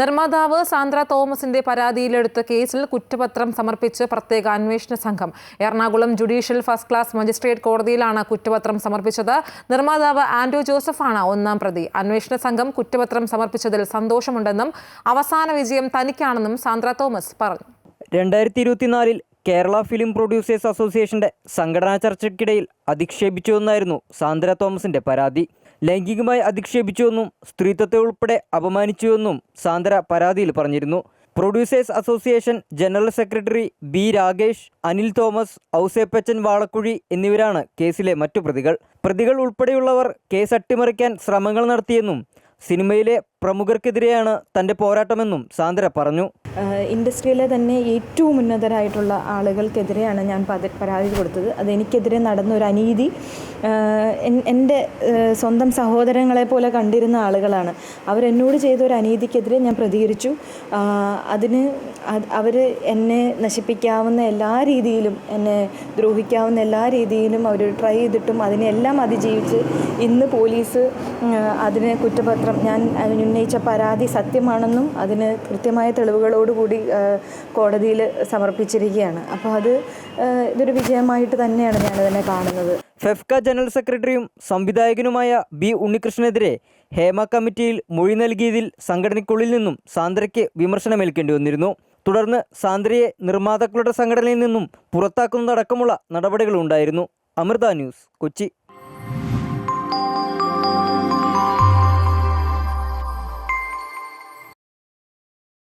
നിർമ്മാതാവ് സാന്ദ്ര തോമസിന്റെ പരാതിയിലെടുത്ത കേസിൽ കുറ്റപത്രം സമർപ്പിച്ച് പ്രത്യേക അന്വേഷണ സംഘം. Ernakulam judicial first class magistrate കോടതിയിലാണ് കുറ്റപത്രം സമർപ്പിച്ചത്. നിർമ്മാതാവ് ആൻഡ്രൂ ജോസഫാണ് ഒന്നാം പ്രതി. അന്വേഷണ സംഘം കുറ്റപത്രം സമർപ്പിച്ചതിൽ സന്തോഷമുണ്ടെന്നും അവസാന വിജയം തനിക്കാണെന്നും സാന്ദ്ര തോമസ് പറഞ്ഞു. രണ്ടായിരത്തി ഇരുപത്തിനാലിൽ കേരള ഫിലിം പ്രൊഡ്യൂസേഴ്സ് അസോസിയേഷന്റെ സംഘടനാ ചർച്ചയ്ക്കിടയിൽ അധിക്ഷേപിച്ചുവെന്നായിരുന്നു സാന്ദ്ര തോമസിന്റെ പരാതി. ലൈംഗികമായി അധിക്ഷേപിച്ചുവെന്നും സ്ത്രീത്വത്തെ ഉൾപ്പെടെ അപമാനിച്ചുവെന്നും സാന്ദ്ര പരാതിയിൽ പറഞ്ഞിരുന്നു. Producers association general secretary B Rakesh Anil Thomas Ouseppachan Valakuzhy എന്നിവരാണ് കേസിലെ മറ്റു പ്രതികൾ. പ്രതികൾ ഉൾപ്പെടെയുള്ളവർ കേസ് അട്ടിമറിക്കാൻ ശ്രമങ്ങൾ നടത്തിയെന്നും സിനിമയിലെ പ്രമുഖർക്കെതിരെയാണ് തന്റെ പോരാട്ടമെന്നും സാന്ദ്ര പറഞ്ഞു. ഇൻഡസ്ട്രിയിലെ തന്നെ ഏറ്റവും ഉന്നതരായിട്ടുള്ള ആളുകൾക്കെതിരെയാണ് ഞാൻ പരാതി കൊടുത്തത്. അതെനിക്കെതിരെ നടന്ന ഒരു അനീതി എന്റെ സ്വന്തം സഹോദരങ്ങളെ പോലെ കണ്ടിരുന്ന ആളുകളാണ്. അവരെന്നോട് ചെയ്ത ഒരു അനീതിക്കെതിരെ ഞാൻ പ്രതികരിച്ചു. അതിന് അവർ എന്നെ നശിപ്പിക്കാവുന്ന എല്ലാ രീതിയിലും എന്നെ ദ്രോഹിക്കാവുന്ന എല്ലാ രീതിയിലും അവർ ട്രൈ ചെയ്തിട്ടും അതിനെല്ലാം അതിജീവിച്ച് ഇന്ന് പോലീസ് അതിന് കുറ്റപത്രം ഞാൻ ഉന്നയിച്ച പരാതി സത്യമാണെന്നും അതിന് കൃത്യമായ തെളിവുകളോടുകൂടി കോടതിയിൽ സമർപ്പിച്ചിരിക്കുകയാണ്. അപ്പോൾ അത് ഇതൊരു വിജയമായിട്ട് തന്നെയാണ് ഞാനതിനെ കാണുന്നത്. ഫെഫ്ക ജനറൽ സെക്രട്ടറിയും സംവിധായകനുമായ ബി ഉണ്ണികൃഷ്ണനെതിരെ ഹേമ കമ്മിറ്റിയിൽ മൊഴി നൽകിയതിൽ സംഘടനയ്ക്കുള്ളിൽ നിന്നും സാന്ദ്രയ്ക്ക് വിമർശനമേൽക്കേണ്ടി വന്നിരുന്നു. തുടർന്ന് സാന്ദ്രയെ നിർമ്മാതാക്കളുടെ സംഘടനയിൽ നിന്നും പുറത്താക്കുന്നതടക്കമുള്ള നടപടികളുണ്ടായിരുന്നു. അമൃത ന്യൂസ് കൊച്ചി.